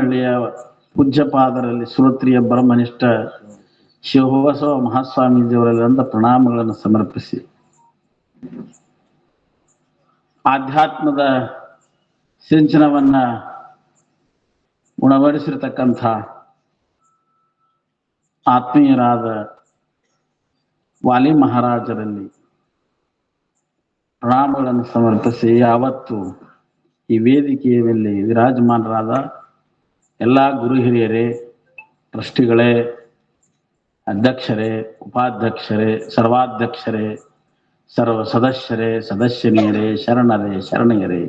ಹಳ್ಳಿಯ ಪೂಜ್ಯಪಾದರಲ್ಲಿ ಶ್ರೋತ್ರಿಯ ಬ್ರಹ್ಮನಿಷ್ಠ ಶಿವಬಸವ ಅಂತ ಪ್ರಣಾಮಗಳನ್ನು ಸಮರ್ಪಿಸಿ. ಆಧ್ಯಾತ್ಮದ ಸಿಂಚನವನ್ನ ಉಣಬಡಿಸಿರ್ತಕ್ಕಂಥ ಆತ್ಮೀಯರಾದ ವಾಲಿ ಮಹಾರಾಜರಲ್ಲಿ ಪ್ರಣಾಮಗಳನ್ನು ಸಮರ್ಪಿಸಿ. ಯಾವತ್ತು ಈ ವೇದಿಕೆಯ ಮೇಲೆ ವಿರಾಜಮಾನರಾದ ಎಲ್ಲ ಗುರು ಹಿರಿಯರೇ, ಟ್ರಸ್ಟಿಗಳೇ, ಅಧ್ಯಕ್ಷರೇ, ಉಪಾಧ್ಯಕ್ಷರೇ, ಸರ್ವಾಧ್ಯಕ್ಷರೇ, ಸರ್ವ ಸದಸ್ಯರೇ, ಸದಸ್ಯನಿಯರೇ, ಶರಣರೇ ಶರಣೆಯರೇ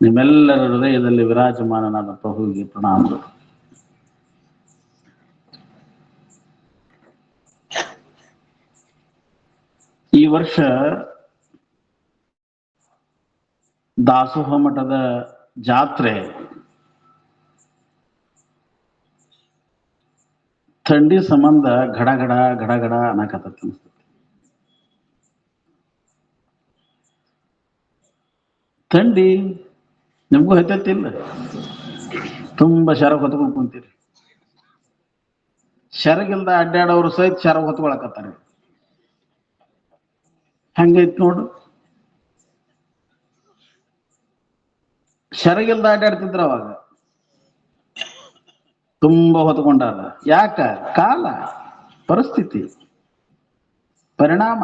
ನಿಮ್ಮೆಲ್ಲರ ಹೃದಯದಲ್ಲಿ ವಿರಾಜಮಾನನಾದ ಪ್ರಭುವಿಗೆ ಪ್ರಣಾಮಗಳು ಈ ವರ್ಷ ದಾಸೋಹ ಮಠದ ಜಾತ್ರೆ ಥಂಡಿ ಸಂಬಂಧ ಗಡ ಗಡ ಗಡ ಗಡ ಅನ್ನಕತ್ತೈತಿ ಅನಿಸ್ತೈತಿ. ಥಂಡಿ ನಿಮ್ಗೂ ಹತ್ತೈತಿಲ್ಲ ತುಂಬಾ ಶರ ಹೊತ್ಕೊಂಡು ಕುಂತೀರಿ. ಶರಗಿಲ್ದ ಅಡ್ಡಾಡೋರು ಸಹಿತ ಶರ ಹೊತ್ಕೊಳಕತ್ತಾರೆ ಹಂಗೈತ್ ನೋಡು. ಶರಗಿಲ್ದ ಅಡ್ಡಾಡ್ತಿದ್ರು ಅವಾಗ ತುಂಬಾ ಹೊತ್ಕೊಂಡಾರ. ಯಾಕ? ಕಾಲ, ಪರಿಸ್ಥಿತಿ, ಪರಿಣಾಮ.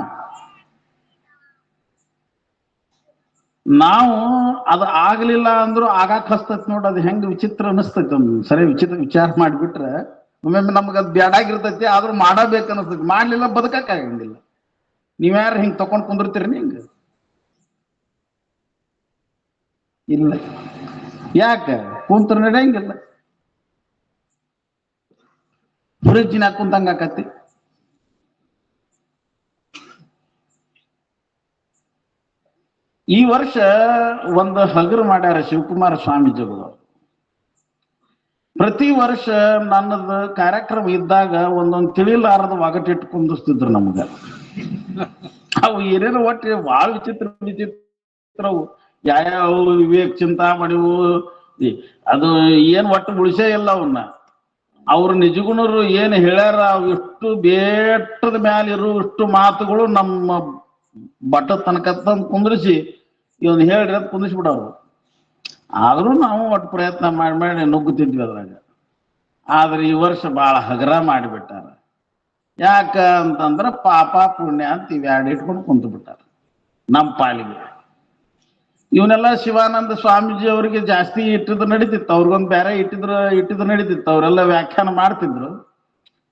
ನಾವು ಅದು ಆಗ್ಲಿಲ್ಲ ಅಂದ್ರೂ ಆಗಾಕ್ ಹಸ್ತೈತಿ ನೋಡ್, ಅದು ಹೆಂಗ್ ವಿಚಿತ್ರ ಅನಿಸ್ತೈತಿ ಸರಿ ವಿಚಿತ್ರ ವಿಚಾರ ಮಾಡಿಬಿಟ್ರೆ, ಒಮ್ಮೊಮ್ಮೆ ನಮ್ಗೆ ಅದು ಬ್ಯಾಡಾಗಿರ್ತೈತಿ ಆದ್ರೂ ಮಾಡಬೇಕು ಅನಿಸ್ತೈತಿ. ಮಾಡ್ಲಿಲ್ಲ ಬದುಕಕ್ ಆಗಂಗಿಲ್ಲ. ನೀವ್ಯಾರು ಹಿಂಗ್ ತಕೊಂಡ್ ಕುಂದಿರ್ತೀರಿ ಹಿಂಗ ಇಲ್ಲ. ಯಾಕ? ಕುಂತ್ರ ನಡೆಯಂಗಿಲ್ಲ. ಫ್ರಿಜ್ನಾಗ ಕುಂತಂಗ ಆಕತಿ. ಈ ವರ್ಷ ಒಂದು ಹಗರು ಮಾಡ್ಯಾರ ಶಿವಕುಮಾರ ಸ್ವಾಮೀಜಿಗಳು. ಪ್ರತಿ ವರ್ಷ ನನ್ನದು ಕಾರ್ಯಕ್ರಮ ಇದ್ದಾಗ ಒಂದೊಂದು ತಿಳಿಲಾರದ ಒಗಟಿಟ್ಟು ಕುಂದಿಸ್ತಿದ್ರು ನಮ್ಗ. ಅವು ಏನೇನು ಒಟ್ಟು ಭಾಳ ವಿಚಿತ್ರ ವಿಚಿತ್ರವು ಯಾವ್ಯಾವ ವಿವೇಕ್ ಚಿಂತಾಮಣಿವು ಅದು ಏನ್ ಒಟ್ಟು ಉಳಿಸೇ ಇಲ್ಲ ಅವನ್ನ ಅವ್ರ ನಿಜಗುಣರು ಏನ್ ಹೇಳ್ಯಾರ ಇಷ್ಟು ಬೇಟದ ಮ್ಯಾಲ ಇರೋ ಇಷ್ಟು ಮಾತುಗಳು ನಮ್ಮ ಬಟ್ಟ ತನಕ ತಂದು ಕುಂದ್ರಿಸಿ ಇವನ್ ಹೇಳ್ರಿ ಅಂತ ಕುಂದಿಸಿ ಬಿಡೋರು ಆದ್ರೂ ನಾವು ಒಟ್ಟು ಪ್ರಯತ್ನ ಮಾಡಿ ಮಾಡಿ ನುಗ್ಗುತ್ತಿದ್ವಿ ಅದ್ರಾಗ. ಆದ್ರೆ ಈ ವರ್ಷ ಬಹಳ ಹಗರ ಮಾಡಿಬಿಟ್ಟಾರ. ಯಾಕ ಅಂತಂದ್ರ ಪಾಪ ಪುಣ್ಯ ಅಂತ ಇವ್ಯಾಡಿಟ್ಕೊಂಡು ಕುಂತು ಬಿಟ್ಟಾರ ನಮ್ಮ ಪಾಲಿಗೆ. ಇವನೆಲ್ಲ ಶಿವಾನಂದ ಸ್ವಾಮೀಜಿ ಅವರಿಗೆ ಜಾಸ್ತಿ ಇಟ್ಟಿದ್ರು ನಡೀತಿತ್ತು. ಅವ್ರಿಗೊಂದು ಬೇರೆ ಇಟ್ಟಿದ್ರು ಇಟ್ಟಿದ್ರು ನಡೀತಿತ್ತು. ಅವರೆಲ್ಲ ವ್ಯಾಖ್ಯಾನ ಮಾಡ್ತಿದ್ರು.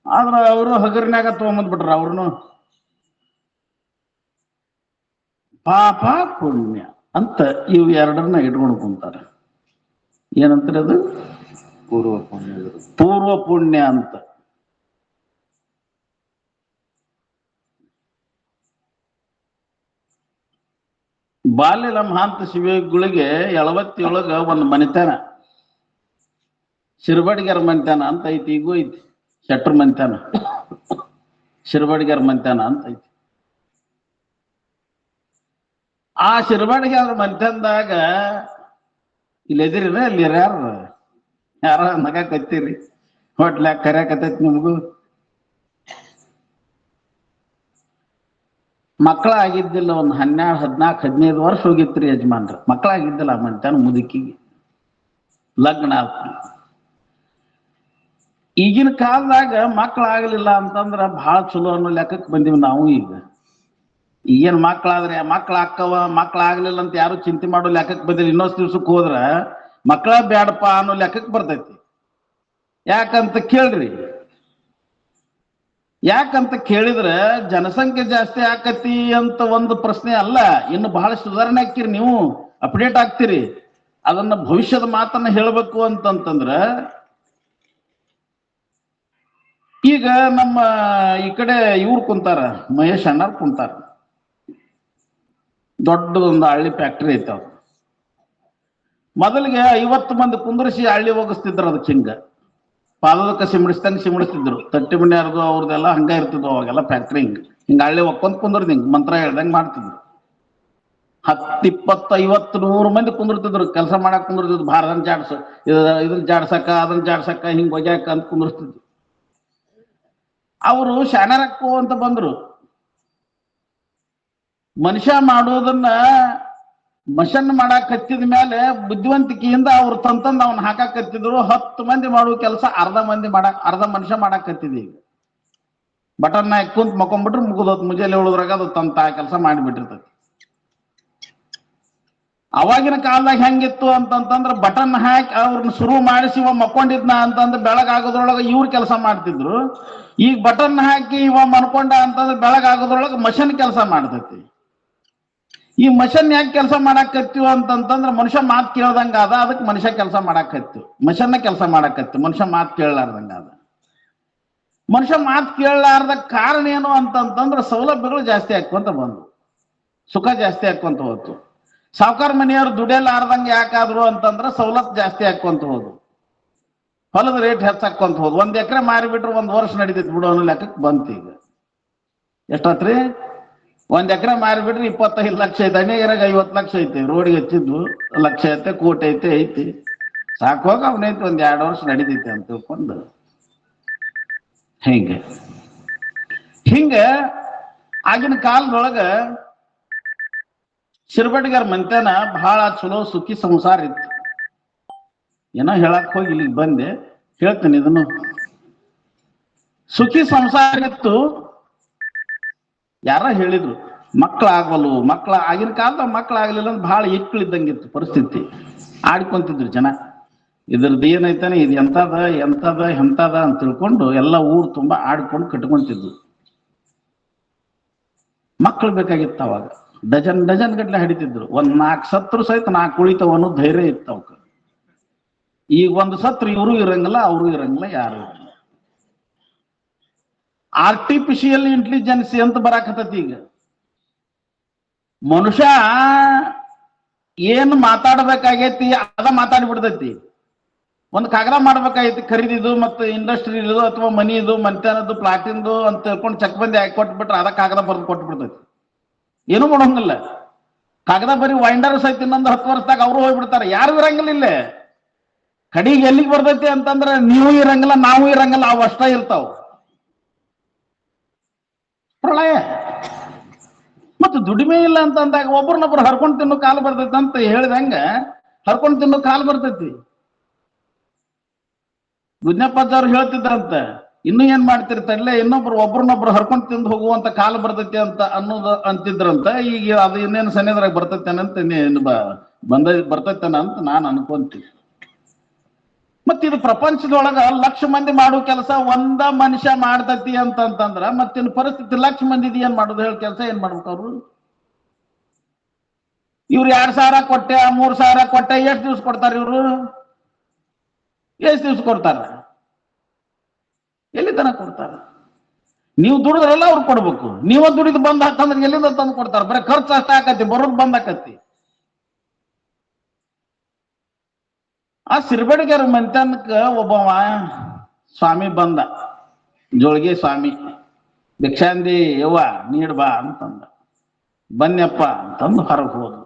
ಆದ್ರ ಅವರು ಹಗರಿನಾಗ ತಗೊಂಬಂದ್ಬಿಟ್ರ ಅವ್ರನ್ನು ಪಾಪ ಪುಣ್ಯ ಅಂತ ಇವ್ ಎರಡನ್ನ ಇಟ್ಕೊಂಡು ಕುಂತಾರ. ಏನಂತಾರೆ ಅದು ಪೂರ್ವ ಪುಣ್ಯ ಪೂರ್ವ ಪುಣ್ಯ ಅಂತ. ಬಾಲ್ಯದ ಮಹಾಂತ ಶಿವಗಳಿಗೆ ಎಳವತ್ತಿಯೊಳಗ ಒಂದು ಮನಿತನ. ಶಿರ್ಬಡಿಗರ ಮನಿತನ ಅಂತ ಐತಿ, ಈಗೂ ಐತಿ. ಶೆಟ್ರ ಮನಿತನ. ಶಿರ್ಬಡಿಗರ ಮನಿತನ ಅಂತ ಐತಿ. ಆ ಶಿರ್ಬಡಿಗರ ಮನಿತನದಾಗ ಇಲ್ಲಿ ಎದಿರಿನ ಅಲ್ಲಿ ಯಾರು ಯಾರ ನಗ ಕತ್ತೀರಿ ಹೋಟ್ಲ್ಯಾಗ ಕರ್ಯಾಕತ್ತೈತಿ ನಿಮಗೂ? ಮಕ್ಕಳಾಗಿದ್ದಿಲ್ಲ ಒಂದು ಹನ್ನೆರಡು ಹದಿನಾಲ್ಕು ಹದಿನೈದು ವರ್ಷ ಹೋಗಿತ್ರಿ ಯಜಮಾನ್ರ. ಮಕ್ಕಳಾಗಿದ್ದಿಲ್ಲ ಆ ಮನ್ತಾನ ಮುದುಕಿಗೆ. ಲಗ್ನ ಆತ್ರಿ. ಈಗಿನ ಕಾಲದಾಗ ಮಕ್ಕಳಾಗಲಿಲ್ಲ ಅಂತಂದ್ರ ಬಹಳ ಚಲೋ ಅನ್ನೋ ಲೆಕ್ಕಕ್ಕೆ ಬಂದಿವಿ ನಾವು ಈಗ. ಈಗೇನ್ ಮಕ್ಕಳಾದ್ರೆ ಮಕ್ಳ ಆಗ್ಲಿಲ್ಲ ಅಂತ ಯಾರು ಚಿಂತೆ ಮಾಡೋ ಲೆಕ್ಕಕ್ಕೆ ಬಂದಿಲ್ಲ. ಇನ್ನೊಂದು ದಿವ್ಸಕ್ಕೆ ಹೋದ್ರ ಮಕ್ಕಳ ಬ್ಯಾಡಪ್ಪ ಅನ್ನೋ ಲೆಕ್ಕಕ್ಕೆ ಬರ್ತೈತಿ. ಯಾಕಂತ ಕೇಳ್ರಿ. ಯಾಕಂತ ಕೇಳಿದ್ರೆ ಜನಸಂಖ್ಯೆ ಜಾಸ್ತಿ ಆಕತಿ ಅಂತ ಒಂದು ಪ್ರಶ್ನೆ ಅಲ್ಲ. ಇನ್ನು ಬಹಳ ಸುಧಾರಣೆ ಆಗ್ತೀರಿ ನೀವು, ಅಪ್ಡೇಟ್ ಆಗ್ತೀರಿ. ಅದನ್ನ ಭವಿಷ್ಯದ ಮಾತನ್ನ ಹೇಳಬೇಕು ಅಂತಂತಂದ್ರ, ಈಗ ನಮ್ಮ ಈ ಕಡೆ ಇವ್ರು ಕುಂತಾರ, ಮಹೇಶ್ ಅಣ್ಣಾರ್ ಕುಂತಾರ. ದೊಡ್ಡದೊಂದು ಹಳ್ಳಿ ಫ್ಯಾಕ್ಟ್ರಿ ಐತೆ ಅವ್ರು ಮೊದಲಿಗೆ ಐವತ್ತು ಮಂದಿ ಕುಂದ್ರಿಸಿ ಹಳ್ಳಿ ಹೋಗಿಸ್ತಿದ್ರು ಅದಕ್ಕೆ ಹಿಂಗ. ಪಾದದಕ್ಕೆ ಸಿಮಿಡಿಸ್ದಂಗೆ ಸಿಂಬಡಿಸ್ತಿದ್ರು ತಟ್ಟಿ ಮಂಡ್ಯಾರ್ದು ಅವ್ರದೆಲ್ಲ ಹಂಗ ಇರ್ತಿದ್ರು ಅವಾಗೆಲ್ಲ ಫ್ಯಾಕ್ಟ್ರಿ ಹಿಂಗ್. ಹಿಂಗ ಹಳ್ಳಿ ಒಕ್ಕೊಂದ್ ಕುಂದ್ರದ್ ಹಿಂಗ್, ಮಂತ್ರ ಹೇಳ್ದಂಗ್ ಮಾಡ್ತಿದ್ರು. ಹತ್ತು ಇಪ್ಪತ್ತು ಐವತ್ತು, ನೂರು ಮಂದಿ ಕುಂದಿರ್ತಿದ್ರು. ಕೆಲಸ ಮಾಡಕ್ ಕುಂದಿರ್ತಿದ್ರು. ಭಾರತನ ಜಾಡ್ಸ ಇದನ್ನ ಜಾಡ್ಸಕ್ಕ ಅದನ್ನ ಜಾಡ್ಸಕ್ಕ, ಹಿಂಗ್ ಒಗ್ಯಾಕ ಅಂತ ಕುಂದಿರ್ತಿದ್ರು. ಅವರು ಶಾನರಕ್ಕು ಅಂತ ಬಂದ್ರು. ಮನುಷ್ಯ ಮಾಡೋದನ್ನ ಮಷನ್ ಮಾಡಾಕ್ ಹತ್ತಿದ ಮೇಲೆ ಬುದ್ಧಿವಂತಿಕೆಯಿಂದ ಅವ್ರು ತಂತಂದ ಅವ್ನ ಹಾಕಾಕ್ ಹತ್ತಿದ್ರು, ಹತ್ತು ಮಂದಿ ಮಾಡುವ ಕೆಲಸ ಅರ್ಧ ಮಂದಿ ಮಾಡಾಕ್ ಅರ್ಧ ಮನುಷ್ಯ ಮಾಡಾಕ್ ಈಗ. ಬಟನ್ ಹಾಕಿ ಕುಂತ್ ಮಕ್ಕೊಂಡ್ಬಿಟ್ರೆ ಮುಗಿದೋತ್ ಮುಂಜಾನೆ ಹೇಳುದ್ರಾಗ ಅದು ತಂತ ಕೆಲಸ ಮಾಡಿಬಿಟ್ಟಿರ್ತೈತಿ. ಅವಾಗಿನ ಕಾಲದಾಗ ಹೆಂಗಿತ್ತು ಅಂತಂತಂದ್ರ ಬಟನ್ ಹಾಕಿ ಅವ್ರನ್ನ ಶುರು ಮಾಡಿಸಿ ಇವ ಮಕ್ಕೊಂಡಿದ್ನ ಅಂತಂದ್ರೆ ಬೆಳಗಾಗೋದ್ರೊಳಗ ಇವ್ರ ಕೆಲಸ ಮಾಡ್ತಿದ್ರು. ಈಗ ಬಟನ್ ಹಾಕಿ ಇವ ಮನ್ಕೊಂಡ ಅಂತಂದ್ರೆ ಬೆಳಗಾಗೋದ್ರೊಳಗ ಮಷನ್ ಕೆಲಸ ಮಾಡ್ತೈತಿ. ಈ ಮಷನ್ ಯಾಕೆ ಕೆಲಸ ಮಾಡಾಕತ್ತೀವ ಅಂತಂತಂದ್ರ ಮನುಷ್ಯ ಮಾತು ಕೇಳ್ದಂಗ ಅದ ಅದಕ್ಕೆ ಮನುಷ್ಯ ಕೆಲಸ ಮಾಡಾಕತ್ತೀವಿ ಮಷನ್ನ ಕೆಲಸ ಮಾಡಾಕತ್ತು ಮನುಷ್ಯ ಮಾತು ಕೇಳಲಾರ್ದಂಗ ಅದ ಮನುಷ್ಯ ಮಾತು ಕೇಳಲಾರ್ದ ಕಾರಣ ಏನು ಅಂತಂತಂದ್ರ ಸೌಲಭ್ಯಗಳು ಜಾಸ್ತಿ ಆಕ್ಕೊಂತ ಬಂದ್ವು. ಸುಖ ಜಾಸ್ತಿ ಹಾಕೊಂತ ಹೋತು. ಸಾವುಕಾರ ಮನೆಯವ್ರು ದುಡಿಯಲಾರ್ದಂಗೆ ಯಾಕಾದ್ರು ಅಂತಂದ್ರ ಸವಲತ್ತು ಜಾಸ್ತಿ ಹಾಕೊಂತ ಹೋದ್ವು ಹೊಲದ ರೇಟ್ ಹೆಚ್ಚಾಕೊಂತ ಹೋದ್. ಒಂದ್ ಎಕರೆ ಮಾರಿಬಿಟ್ರೆ ಒಂದ್ ವರ್ಷ ನಡೀತೈತಿ ಬಿಡೋ ಅನ್ನೋ ಲೆಕ್ಕಕ್ಕೆ ಬಂತು ಈಗ. ಎಷ್ಟಾತ್ರಿ? ಒಂದ್ ಎಕರೆ ಮಾರಿಬಿಟ್ರೆ ಇಪ್ಪತ್ತೈದು ಲಕ್ಷ ಐತೆ ಅನೇಗರಾಗ ಐವತ್ ಲಕ್ಷ ಐತಿ. ರೋಡಿಗೆ ಹಚ್ಚಿದ್ದು ಲಕ್ಷ ಐತೆ ಕೋಟಿ ಐತೆ, ಐತಿ. ಸಾಕೋಗ ಅವನೈತಿ ಒಂದ್ ಎರಡು ವರ್ಷ ನಡೀತೈತಿ ಅಂತ ತಿಳ್ಕೊಂಡು. ಹಿಂಗೆ. ಹಿಂಗ ಆಗಿನ ಕಾಲದೊಳಗ ಶಿರ್ಬಟ್ಗಾರ ಮಂತ್ಯಾನ ಬಹಳ ಚಲೋ ಸುಖಿ ಸಂಸಾರ ಇತ್ತು. ಏನೋ ಹೇಳಕ್ ಹೋಗಿ ಇಲ್ಲಿಗೆ ಬಂದೆ, ಹೇಳ್ತೇನೆ ಇದನ್ನು. ಸುಖಿ ಸಂಸಾರ ಇತ್ತು ಯಾರ ಹೇಳಿದ್ರು, ಮಕ್ಕಳಾಗವಲ್ಲು ಮಕ್ಕಳ ಆಗಿನ ಕಾಲದಾಗ ಮಕ್ಕಳಾಗ್ಲಿಲ್ಲ ಅಂತ ಬಹಳ ಇತ್ತು ಪರಿಸ್ಥಿತಿ. ಆಡ್ಕೊಂತಿದ್ರು ಜನ. ಇದ್ರದ್ದು ಏನೈತಾನೆ, ಇದು ಎಂತದ ಎಂತದ ಎಂತದ ಅಂತ ತಿಳ್ಕೊಂಡು ಎಲ್ಲ ಊರು ತುಂಬಾ ಆಡ್ಕೊಂಡು ಕಟ್ಕೊಂತಿದ್ರು ಮಕ್ಕಳು ಬೇಕಾಗಿತ್ತು ಅವಾಗ. ಡಜನ್ ಡಜನ್ ಗಟ್ಲೆ ಹಿಡಿತಿದ್ರು. ಒಂದ್ ನಾಲ್ಕು ಸತ್ರು ಸಹಿತ ನಾಲ್ಕು ಉಳಿತಾವ ಅನ್ನೋ ಧೈರ್ಯ ಇತ್ತು ಅವಕ್ಕ. ಈಗ ಒಂದು ಸತ್ರು ಇವರು ಇರಂಗಿಲ್ಲ, ಅವರು ಇರಂಗಿಲ್ಲ, ಯಾರು ಇರಂಗಿಲ್ಲ. ಆರ್ಟಿಫಿಷಿಯಲ್ ಇಂಟೆಲಿಜೆನ್ಸಿ ಅಂತ ಬರಾಕತ್ತೈತಿ ಈಗ? ಮನುಷ್ಯ ಏನ್ ಮಾತಾಡ್ಬೇಕಾಗೈತಿ ಅದ ಮಾತಾಡಿಬಿಡ್ತೈತಿ. ಒಂದ್ ಕಾಗದ ಮಾಡ್ಬೇಕಾಗೈತಿ, ಖರೀದಿದು ಮತ್ತು ಇಂಡಸ್ಟ್ರಿದು ಅಥವಾ ಮನಿದು ಮಂತ್ಯಾನದ್ದು ಪ್ಲಾಟಿಂದು ಅಂತ ತಿಳ್ಕೊಂಡು ಚೆಕ್ ಬಂದಿ ಹಾಕಿ ಕೊಟ್ಬಿಟ್ರೆ ಅದ ಕಾಗದ ಬರೆದು ಕೊಟ್ಬಿಡ್ತೈತಿ. ಏನು ಮಾಡೋಂಗಿಲ್ಲ. ಕಾಗದ ಬರೀ ವೈಂಡರ್ ಸಹಿತ ಇನ್ನೊಂದು ಹತ್ತು ವರ್ಷದಾಗ ಅವರು ಹೋಗ್ಬಿಡ್ತಾರೆ. ಯಾರು ಇರಂಗಿಲ್ಲ ಇಲ್ಲೇ. ಕಡಿಗೆ ಎಲ್ಲಿಗೆ ಬರ್ತೈತಿ ಅಂತಂದ್ರೆ, ನೀವು ಇರಂಗಿಲ್ಲ, ನಾವು ಇರಂಗಿಲ್ಲ, ಅವು ಅಷ್ಟ ಇರ್ತಾವ. ಪ್ರಳಯ. ಮತ್ತು ದುಡಿಮೆ ಇಲ್ಲ ಅಂತ ಅಂದಾಗ ಒಬ್ರನ್ನೊಬ್ರು ಹರ್ಕೊಂಡು ತಿನ್ನೋ ಕಾಲು ಬರ್ತೈತೆ ಅಂತ ಹೇಳಿದಂಗ ಹರ್ಕೊಂಡು ತಿನ್ನೋ ಕಾಲು ಬರ್ತೈತಿ. ಗುಜ್ಞಪ್ಪಜ್ಜವ್ರು ಹೇಳ್ತಿದ್ರಂತ, ಇನ್ನು ಏನ್ ಮಾಡ್ತಿರ್ತಾರಲ್ಲ ಇನ್ನೊಬ್ರು ಒಬ್ರನ್ನೊಬ್ರು ಹರ್ಕೊಂಡು ತಿಂದು ಹೋಗುವಂತ ಕಾಲ ಬರ್ತೈತಿ ಅಂತ ಅನ್ನೋದು ಅಂತಿದ್ರಂತ. ಈಗ ಅದು ಇನ್ನೇನು ಸನ್ನಿದ್ರಾಗ ಬರ್ತೈತೆ ಅಂತ ಬಂದ ಬರ್ತೈತೇನ ಅಂತ ನಾನು ಅನ್ಕೊಂತೀನಿ. ಮತ್ ಇದು ಪ್ರಪಂಚದೊಳಗ ಲಕ್ಷ ಮಂದಿ ಮಾಡೋ ಕೆಲಸ ಒಂದ ಮನುಷ್ಯ ಮಾಡ್ತತಿ ಅಂತಂತಂದ್ರ ಮತ್ತಿನ್ ಪರಿಸ್ಥಿತಿ ಲಕ್ಷ ಮಂದಿ ಏನ್ ಮಾಡೋದು ಹೇಳಿ ಕೆಲಸ ಏನ್ ಮಾಡ್ಬೇಕು ಅವ್ರು? ಇವ್ರು ಎರಡ್ ಸಾವಿರ ಕೊಟ್ಟೆ, ಮೂರ್ ಸಾವಿರ ಕೊಟ್ಟೆ, ಎಷ್ಟ್ ದಿವ್ಸ ಕೊಡ್ತಾರ ಇವ್ರು? ಎಷ್ಟ್ ದಿವ್ಸ ಕೊಡ್ತಾರ? ಎಲ್ಲಿ ತನಕ ಕೊಡ್ತಾರ? ನೀವು ದುಡಿದ್ರಲ್ಲ ಅವ್ರು ಕೊಡ್ಬೇಕು. ನೀವ ದುಡಿದು ಬಂದ್ ಹಾಕಂದ್ರೆ ಎಲ್ಲಿಂದ ತಂದು ಕೊಡ್ತಾರ? ಬರೀ ಖರ್ಚು ಅಷ್ಟ ಆಕತಿ, ಬರೋದ್ ಬಂದ್ ಆ ಸಿರ್ಬಡಿಗೆರ ಮಂತ್ಯಾನಕ್ಕ ಒಬ್ಬವ ಸ್ವಾಮಿ ಬಂದ. ಜೋಳಿಗೆ ಸ್ವಾಮಿ, ಭಿಕ್ಷಾಂದಿ ಯವ್ವ ನೀಡ್ ಬಾ ಅಂತಂದ. ಬನ್ಯಪ್ಪ ಅಂತಂದು ಹೊರಗೆ ಹೋದ್ರು.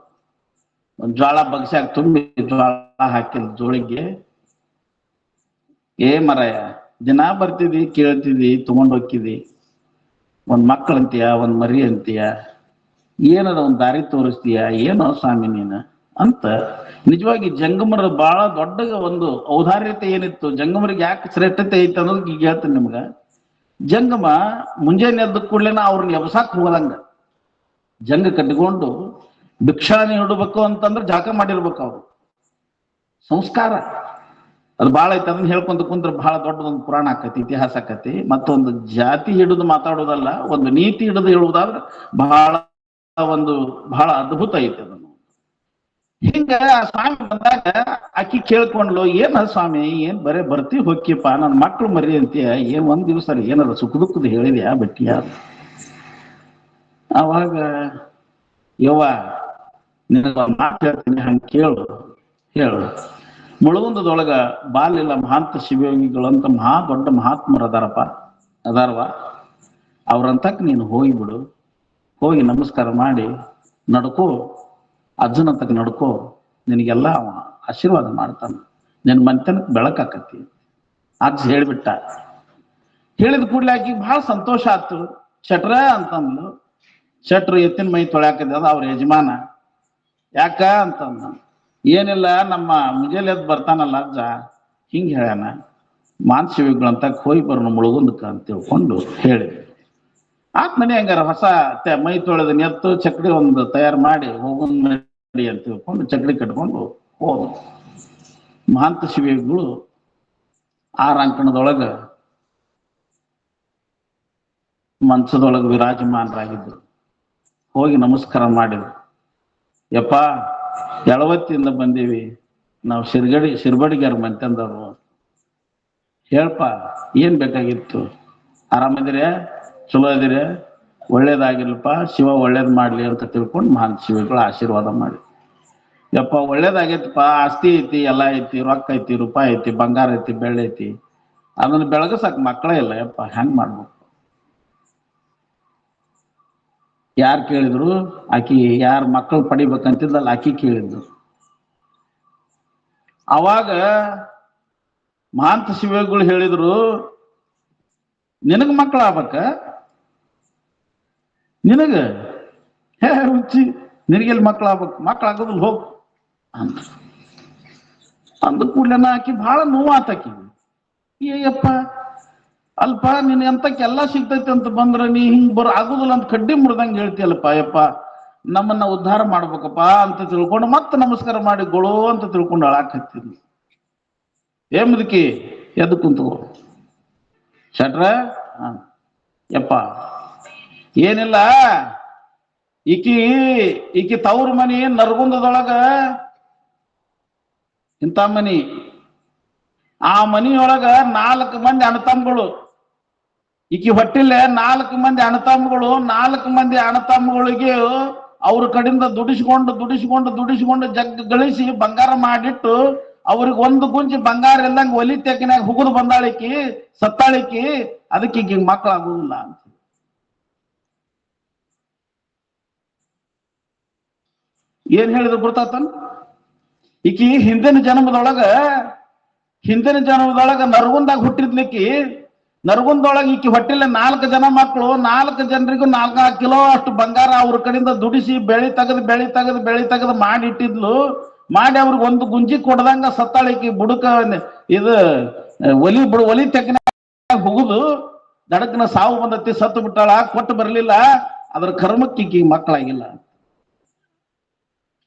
ಒಂದ್ ಜ್ವಾಳ ಬಗ್ಸ್ಯಾಗ ತುಂಬಿ ಜ್ವಾಳ ಹಾಕಿಲ್ ಜೋಳಿಗೆ, ಏ ಮರಯ, ದಿನ ಬರ್ತಿದಿ, ಕೇಳ್ತಿದಿ, ತಗೊಂಡ್ ಒಂದ್ ಮಕ್ಳು ಅಂತೀಯ ಒಂದ್ ಮರಿ ಅಂತೀಯ ಏನದ ಒಂದ್ ದಾರಿ ತೋರಿಸ್ತೀಯ? ಏನೋ ಸ್ವಾಮಿ ನೀನು? ಅಂತ ನಿಜವಾಗಿ ಜಂಗಮರ ಬಹಳ ದೊಡ್ಡ ಒಂದು ಔದಾರ್ಯತೆ ಏನಿತ್ತು? ಜಂಗಮರಿಗೆ ಯಾಕೆ ಶ್ರೇಷ್ಠತೆ ಐತೆ ಅನ್ನೋದು ಈಗ ಹೇಳ್ತೀನಿ ನಿಮ್ಗ. ಜಂಗಮ ಮುಂಜಾನೆ ಎದ್ದ ಕೂಡಲೇನ ಅವ್ರನ್ನ ಎಬ್ಸಾಕ್ ಹೋಗದಂಗ ಜಂಗ ಕಟ್ಕೊಂಡು ಭಿಕ್ಷಾನಿ ಹಿಡಬೇಕು ಅಂತಂದ್ರೆ ಜಾಕ ಮಾಡಿರ್ಬೇಕು ಅವ್ರು. ಸಂಸ್ಕಾರ. ಅದು ಬಹಳ ಐತೆ, ಅದನ್ನ ಹೇಳ್ಕೊಂತ ಕುಂದ್ರೆ ಬಹಳ ದೊಡ್ಡದೊಂದು ಪುರಾಣ ಆಕತಿ, ಇತಿಹಾಸ ಆಕತಿ. ಮತ್ತೊಂದು ಜಾತಿ ಹಿಡಿದು ಮಾತಾಡೋದಲ್ಲ, ಒಂದು ನೀತಿ ಹಿಡಿದು ಹೇಳುವುದಾದ್ರೆ ಬಹಳ ಒಂದು ಬಹಳ ಅದ್ಭುತ ಐತೆ ಅದನ್ನು ಹಿಂಗ ಸ್ವಾಮಿ ಬಂದಾಗ ಆಕಿ ಕೇಳ್ಕೊಂಡ್ಲು, ಏನ ಸ್ವಾಮಿ, ಏನ್ ಬರೇ ಬರ್ತಿ ಹೊಕ್ಕಿಪ್ಪ ನನ್ನ ಮಕ್ಳು ಮರಿ ಅಂತೀಯ, ಏನ್ ಒಂದ್ ದಿವಸ ಏನಾರ ಸುಖ ದುಃಖದ ಹೇಳಿದ್ಯಾ ಬಟ್ಟಿಯ ಅವಾಗ, ಯವ್ವ ಒಂದ್ ಮಾತು ಹೇಳ್ತೀನಿ, ಹಂಗ ಕೇಳು, ಹೇಳು. ಮುಳುಗುಂದದೊಳಗ ಬಾಲಿಲ್ಲ ಮಹಾಂತ ಶಿವಯೋಗಿಗಳು ಅಂತ ಮಹಾ ದೊಡ್ಡ ಮಹಾತ್ಮರ ಅದಾರಪ್ಪ ಅದಾರವ ಅವ್ರಂತಕ್ ನೀನು ಹೋಗಿಬಿಡು ಹೋಗಿ ನಮಸ್ಕಾರ ಮಾಡಿ, ನಡ್ಕೋ ಅಜ್ಜನ ತಗ ನಡ್ಕೋ, ನಿನಗೆಲ್ಲ ಅವ ಆಶೀರ್ವಾದ ಮಾಡ್ತಾನ. ನಿನ್ನ ಮನೆತನಕ್ಕೆ ಬೆಳಕಾಕತಿ ಅಜ್ಜ ಹೇಳಿಬಿಟ್ಟ, ಹೇಳಿದ ಕೂಡಲೇ ಆಕಿ ಬಹಳ ಸಂತೋಷ ಆತು. ಶಟ್ರ ಅಂತಂದ್ಲು. ಶಟ್ರು ಎತ್ತಿನ ಮೈ ತೊಳ್ಯಾಕದ ಅವ್ರ ಯಜಮಾನ. ಯಾಕ ಅಂತಂದ, ಏನಿಲ್ಲ, ನಮ್ಮ ಮುಂಜಾನೆ ಎದ್ದು ಬರ್ತಾನಲ್ಲ ಅಜ್ಜ, ಹಿಂಗೆ ಹೇಳ್ಯಾನ. ಮಾನಸಿಕಗಳಂತ ಹೋಗಿ ಬರೋಣ ಮುಳುಗುಂದಕ್ಕ ಅಂತ ತಿಳ್ಕೊಂಡು ಹೇಳಿ ಆತ್ ಮನೆ ಹಂಗಾರ ಹೊಸ ಮೈ ತೊಳೆದ ನೆತ್ತು ಚಕ್ರಿ ಒಂದು ತಯಾರು ಮಾಡಿ ನಡಿ ಅಂತ ತಿಳ್ಕೊಂಡು ಚಕ್ಲಿ ಕಟ್ಕೊಂಡು ಹೋದ್ರು. ಮಹಾಂತ ಶಿವಗಳು ಆ ರಾಂಕಣದೊಳಗ ಮಂಚದೊಳಗೆ ವಿರಾಜಮಾನರಾಗಿದ್ದರು ಹೋಗಿ ನಮಸ್ಕಾರ ಮಾಡಿದ್ರು. ಯಪ್ಪ, ಎಳವತ್ತಿಯಿಂದ ಬಂದೀವಿ. ನಾವು ಶಿರ್ಗಡಿ ಶಿರ್ಬಡಿಗ್ಯಾರ ಮಂತಂದವ್ರು ಹೇಳ್ಪ, ಏನ್ ಬೇಕಾಗಿತ್ತು? ಆರಾಮಿದ್ರೆ? ಚಲೋ ಇದ್ರೆ? ಒಳ್ಳೇದಾಗಿರ್ಲಪ್ಪ ಶಿವ ಒಳ್ಳೇದ್ ಮಾಡ್ಲಿ ಅಂತ ತಿಳ್ಕೊಂಡು ಮಹಾನ್ ಶಿವಗಳು ಆಶೀರ್ವಾದ ಮಾಡಿ ಯಪ್ಪ, ಒಳ್ಳೇದಾಗೈತಿಪ್ಪ, ಆಸ್ತಿ ಐತಿ, ಎಲ್ಲ ಐತಿ, ರೊಕ್ಕ ಐತಿ, ರೂಪಾಯಿ ಐತಿ, ಬಂಗಾರ ಐತಿ, ಬೆಳ್ಳಿ ಐತಿ. ಅದನ್ನ ಬೆಳಗಸಕ್ ಮಕ್ಕಳೇ ಇಲ್ಲ, ಯಪ್ಪ, ಹೆಂಗ್ ಮಾಡ್ಬೇಕು? ಯಾರು ಕೇಳಿದ್ರು, ಆಕಿ ಯಾರ ಮಕ್ಕಳು ಪಡಿಬೇಕಂತಿದ್ದಲ್ಲ, ಆಕಿ ಕೇಳಿದ್ರು. ಅವಾಗ ಮಹಾಂತ ಶಿವಗಳು ಹೇಳಿದ್ರು, ನಿನಗ ಮಕ್ಕಳು ಆಗ್ಬೇಕ? ನಿನಗ? ಹೇ, ಹುಚ್ಚಿ, ನಿನಗೆಲ್ಲಿ ಮಕ್ಕಳು ಆಗ್ಬೇಕು? ಮಕ್ಕಳು ಆಗೋದಿಲ್ಲ, ಹೋಗ್. ಅಂದ. ಕೂಡ್ಲೆನ ಆಕಿ ಬಹಳ ನೋವಾತಾಕಿ ಏಯಪ್ಪ ಅಲ್ಪ ನಿನ್ ಎಂತಕ್ಕೆಲ್ಲ ಸಿಗ್ತೈತಿ ಅಂತ ಬಂದ್ರ ನೀ ಹಿಂಗ್ ಬರ ಆಗುದಿಲ್ಲ ಅಂತ ಕಡ್ಡಿ ಮುಡ್ದಂಗ್ ಹೇಳ್ತಿಯಲ್ಲಪ್ಪ, ಯಪ್ಪ. ನಮ್ಮನ್ನ ಉದ್ಧಾರ ಮಾಡ್ಬೇಕಪ್ಪ ಅಂತ ತಿಳ್ಕೊಂಡು ಮತ್ತೆ ನಮಸ್ಕಾರ ಮಾಡಿ ಗೊಳೋ ಅಂತ ತಿಳ್ಕೊಂಡು ಅಳಾಕತ್ತಿದ್ಲು. ಏ ಮುದುಕಿ ಎದ್ದು ಕುಂತು? ಶಟ್ರ. ಯಪ್ಪ, ಏನಿಲ್ಲ, ಈಕಿ ಈಕಿ ತವ್ರ ಮನಿ ನರಗುಂದದೊಳಗ ಇಂಥ ಮನಿ. ಆ ಮನಿಯೊಳಗ ನಾಲ್ಕು ಮಂದಿ ಅಣತಂಬಗಳು. ಈಕಿ ಹೊಟ್ಟಿಲೆ ನಾಲ್ಕು ಮಂದಿ ಅಣತಂಬಗಳು, ನಾಲ್ಕು ಮಂದಿ ಅಣತಂಬಗಳಿಗೆ ಅವ್ರ ಕಡೆಯಿಂದ ದುಡಿಸ್ಕೊಂಡು ದುಡಿಸ್ಕೊಂಡು ದುಡಿಸ್ಕೊಂಡು ಜಗ್ ಗಳಿಸಿ ಬಂಗಾರ ಮಾಡಿಟ್ಟು ಅವ್ರಿಗೆ ಒಂದು ಗುಂಜಿ ಬಂಗಾರ ಇಲ್ದಂಗ ಒಲಿ ತೆಕ್ಕಿನಾಗ ಹುಗುದು ಬಂದಾಳಿಕಿ, ಸತ್ತಾಳಿಕಿ, ಅದಕ್ಕೆ ಈಗ ಮಕ್ಕಳಾಗುದಿಲ್ಲ ಅಂತ ಏನ್ ಹೇಳಿದ್ರು ಗೊತ್ತಾತನ್ ಈಕಿ ಹಿಂದಿನ ಜನ್ಮದೊಳಗ ಹಿಂದಿನ ಜನ್ಮದೊಳಗ ನರಗುಂದಾಗ ಹುಟ್ಟಿದ್ಲಿಕ್ಕಿ, ನರಗುಂದೊಳಗ ಈಕಿ ಹೊಟ್ಟಿಲ್ಲ ನಾಲ್ಕು ಜನ ಮಕ್ಕಳು, ನಾಲ್ಕು ಜನರಿಗೂ ನಾಲ್ಕು ಕಿಲೋ ಅಷ್ಟು ಬಂಗಾರ ಅವ್ರ ಕಡೆಯಿಂದ ದುಡಿಸಿ ಬೆಳಿ ತೆಗೆದು ಬೆಳಿ ತೆಗೆದು ಬೆಳಿ ತೆಗೆದು ಮಾಡಿ ಇಟ್ಟಿದ್ಲು. ಮಾಡಿ ಅವ್ರಿಗೆ ಒಂದು ಗುಂಜಿ ಕೊಡ್ದಂಗ ಸತ್ತಾಳಿಕಿ ಬುಡಕ ಇದು, ಒಲಿ ಬುಡ ಒಲಿ ತೆಗಿನ ಹುಗುದು. ದಡಕ್ನ ಸಾವು ಬಂದತಿ, ಸತ್ತು ಬಿಟ್ಟಾಳ, ಕೊಟ್ಟು ಬರ್ಲಿಲ್ಲ. ಅದ್ರ ಕರ್ಮಕ್ಕೆ ಈಕಿ ಮಕ್ಕಳಾಗಿಲ್ಲ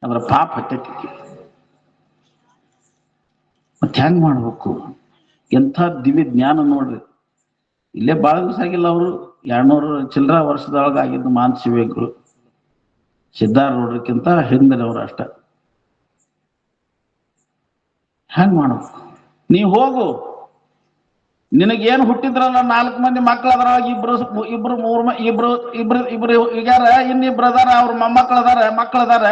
ಅದ್ರ ಪಾಪ ಹತ್ತೈತಿ ಮತ್ತೆ ಹೆಂಗ್ ಮಾಡ್ಬೇಕು? ಎಂಥ ದಿವ್ಯ ಜ್ಞಾನ ನೋಡ್ರಿ. ಇಲ್ಲೇ ಬಾಳ ದಿವಸ ಆಗಿಲ್ಲ ಅವರು. ಎರಡ್ನೂರು ಚಿಲ್ಲರ ವರ್ಷದೊಳಗ ಆಗಿದ್ದು ಮಾನಸಿಕಗಳು ನೋಡ್ರಿಕ್ಕಿಂತ ಹಿಂದಿನವ್ರು ಅಷ್ಟ. ಹೆಂಗ್ ಮಾಡ್ಬೇಕು? ನೀ ಹೋಗು. ನಿನಗೇನು ಹುಟ್ಟಿದ್ರಲ್ಲ ನಾಲ್ಕು ಮಂದಿ ಮಕ್ಳು ಅದ್ರೊಳಗೆ ಇಬ್ರು ಇಬ್ರು ಮೂರ್ ಇಬ್ರು ಇಬ್ರು ಇಬ್ರು ಈಗಾರ ಇನ್ನಿಬ್ರು ಅದಾರ ಅವ್ರ ಮೊಮ್ಮಕ್ಳು ಅದಾರ ಮಕ್ಳು ಅದಾರ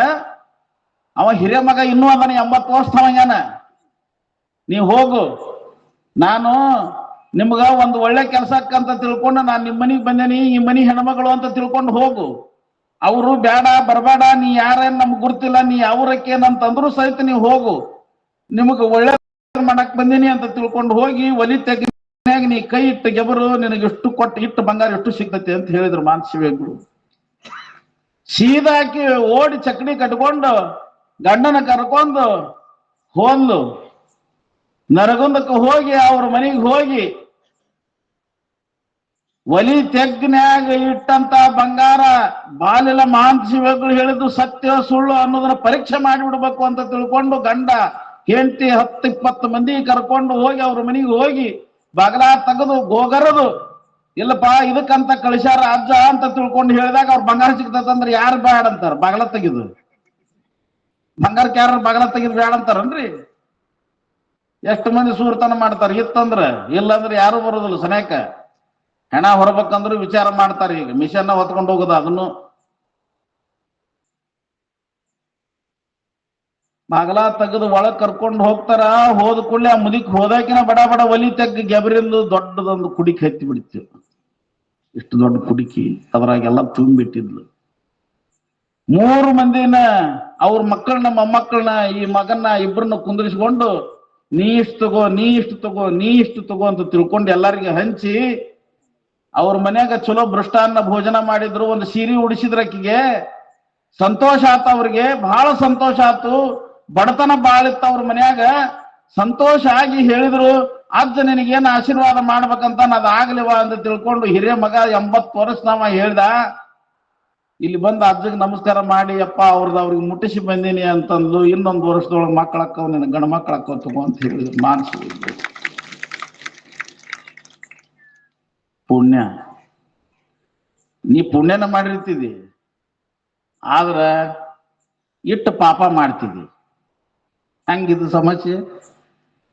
ಅವ ಹಿರಿಯ ಮಗ ಇನ್ನೂ ಅದಾನೆ ಎಂಬತ್ತು ವರ್ಷ ಅವಂಗ್ಯಾನ ನೀ ಹೋಗು. ನಾನು ನಿಮ್ಗ ಒಂದು ಒಳ್ಳೆ ಅಂತ ತಿಳ್ಕೊಂಡು ನಾನು ನಿಮ್ಮ ಮನೆಗೆ ಬಂದೇನಿ, ಈ ಮನಿ ಹೆಣ್ಮಗಳು ಅಂತ ತಿಳ್ಕೊಂಡು ಹೋಗು. ಅವರು ಬೇಡ ಬರಬೇಡ, ನೀ ಯಾರೇನ್ ನಮ್ಗೆ ಗುರ್ತಿಲ್ಲ, ನೀ ಯಾವ್ರಕ್ಕೆ ಅಂತಂದ್ರು ಸಹಿತ ನೀವು ಹೋಗು. ನಿಮಗೆ ಒಳ್ಳೆ ಮಾಡಕ್ ಬಂದೀನಿ ಅಂತ ತಿಳ್ಕೊಂಡು ಹೋಗಿ ಒಲಿ ತೆಗಿನ್ಯಾಗ ನೀ ಕೈ ಇಟ್ಟು ಗೆಬರು, ನಿನಗೆ ಎಷ್ಟು ಕೊಟ್ಟು ಇಟ್ಟು ಬಂಗಾರ ಎಷ್ಟು ಸಿಗ್ತೈತಿ ಅಂತ ಹೇಳಿದ್ರು ಮಾನಸಿವೇಗಳು ಸೀದಾಕಿ ಓಡಿ ಚಕ್ಡಿ ಕಟ್ಕೊಂಡು ಗಂಡನ ಕರ್ಕೊಂಡು ಹೋದ್ಲು. ನರಗುಂದಕ್ಕೆ ಹೋಗಿ, ಅವ್ರ ಮನೆಗೆ ಹೋಗಿ, ಒಲಿ ತೆಗ್ನ್ಯಾಗ ಇಟ್ಟಂತ ಬಂಗಾರ ಬಾಲಿಲ ಮಾನಸಿಕಗಳು ಹೇಳಿದ್ದು ಸತ್ಯ ಸುಳ್ಳು ಅನ್ನೋದನ್ನ ಪರೀಕ್ಷೆ ಮಾಡಿಬಿಡ್ಬೇಕು ಅಂತ ತಿಳ್ಕೊಂಡು ಗಂಡ ಹೆಂಡತಿ ಹತ್ತು ಇಪ್ಪತ್ತು ಮಂದಿ ಕರ್ಕೊಂಡು ಹೋಗಿ ಅವ್ರ ಮನೆಗೆ ಹೋಗಿ ಬಾಗಲ ತೆಗೆದು ಗೋಗರದು. ಇಲ್ಲಪ್ಪ, ಇದಕ್ಕಂತ ಕಳಿಸ್ಯಾರ ಅಜ್ಜ ಅಂತ ತಿಳ್ಕೊಂಡು ಹೇಳಿದಾಗ ಅವ್ರ ಬಂಗಾರ ಸಿಗ್ತದಂದ್ರೆ ಯಾರು ಬ್ಯಾಡ ಅಂತಾರ, ಬಾಗಲ ತೆಗೆದು. ಬಂಗಾರಕ್ಕೆ ಯಾರು ಬಾಗಲ ತೆಗೆದು ಬ್ಯಾಡ ಅಂತಾರನ್ರಿ? ಎಷ್ಟು ಮಂದಿ ಸೂರ್ತನ ಮಾಡ್ತಾರೆ ಇತ್ತಂದ್ರ ಇಲ್ಲಂದ್ರ ಯಾರು ಬರೋದಿಲ್ಲ ಸನೇಕ. ಹೆಣ ಹೊರಬೇಕಂದ್ರು ವಿಚಾರ ಮಾಡ್ತಾರೆ ಈಗ. ಮಿಷನ್ ಹೊತ್ಕೊಂಡು ಹೋಗೋದು ಅದನ್ನು. ಬಾಗಲ ತೆಗೆದು ಒಳಗ್ ಕರ್ಕೊಂಡು ಹೋಗ್ತಾರ, ಹೋದ ಕೂಡಲೇ ಆ ಮುದಿಕ್ ಹೋದಾಕಿನ ಬಡ ಬಡ ಒಲಿ ತೆಗ್ಗ ಗೆಬರಿಂದು ದೊಡ್ಡದೊಂದು ಕುಡಿಕೆ ಹತ್ತಿ ಬಿಡ್ತೀವಿ ಇಷ್ಟು ದೊಡ್ಡ ಕುಡಿಕಿ ಅದ್ರಾಗೆಲ್ಲ ತುಂಬಿಟ್ಟಿದ್ಲು. ಮೂರು ಮಂದಿನ ಅವ್ರ ಮಕ್ಕಳನ್ನ ಮೊಮ್ಮಕ್ಕಳನ್ನ ಈ ಮಗನ್ನ ಇಬ್ಬರನ್ನ ಕುಂದಿರಿಸ್ಕೊಂಡು ನೀ ಇಷ್ಟು ತಗೋ, ನೀ ಇಷ್ಟು ತಗೋ, ನೀ ಇಷ್ಟು ತಗೋ ಅಂತ ತಿಳ್ಕೊಂಡು ಎಲ್ಲರಿಗೆ ಹಂಚಿ ಅವ್ರ ಮನ್ಯಾಗ ಚಲೋ ಭ್ರಷ್ಟಾನ್ನ ಭೋಜನ ಮಾಡಿದ್ರು, ಒಂದು ಸೀರೆ ಉಡಿಸಿದ್ರಕ್ಕಿಗೆ ಸಂತೋಷ ಆತ ಅವ್ರಿಗೆ ಬಹಳ ಸಂತೋಷ ಆತು. ಬಡತನ ಬಾಳಿತ್ತ ಅವ್ರ ಮನ್ಯಾಗ. ಸಂತೋಷ ಆಗಿ ಹೇಳಿದ್ರು, ಅಜ್ಜ ನಿನಗೇನು ಆಶೀರ್ವಾದ ಮಾಡ್ಬೇಕಂತ ನಾದ್ ಆಗ್ಲಿವಾ ಅಂತ ತಿಳ್ಕೊಂಡು ಹಿರಿಯ ಮಗ ಎಂಬತ್ತು ವರ್ಷ ನಾವ ಹೇಳ್ದ. ಇಲ್ಲಿ ಬಂದು ಅಜ್ಜಗೆ ನಮಸ್ಕಾರ ಮಾಡಿ, ಅಪ್ಪ ಅವ್ರದ್ದು ಅವ್ರಿಗೆ ಮುಟ್ಟಿಸಿ ಬಂದೀನಿ ಅಂತಂದು ಇನ್ನೊಂದು ವರ್ಷದೊಳಗೆ ಮಕ್ಕಳಕ್ಕವ ನಿನ್ನ ಗಂಡ ಮಕ್ಕಳಕ್ಕ ತಗೋ ಅಂತ ಹೇಳಿದ್ರು ಮಾನಸಿಕ ಪುಣ್ಯ. ನೀ ಪುಣ್ಯನ ಮಾಡಿರ್ತಿದಿ. ಆದ್ರ ಇಟ್ಟು ಪಾಪ ಮಾಡ್ತಿದಿ. ಹಂಗಿದು ಸಮಸ್ಯೆ.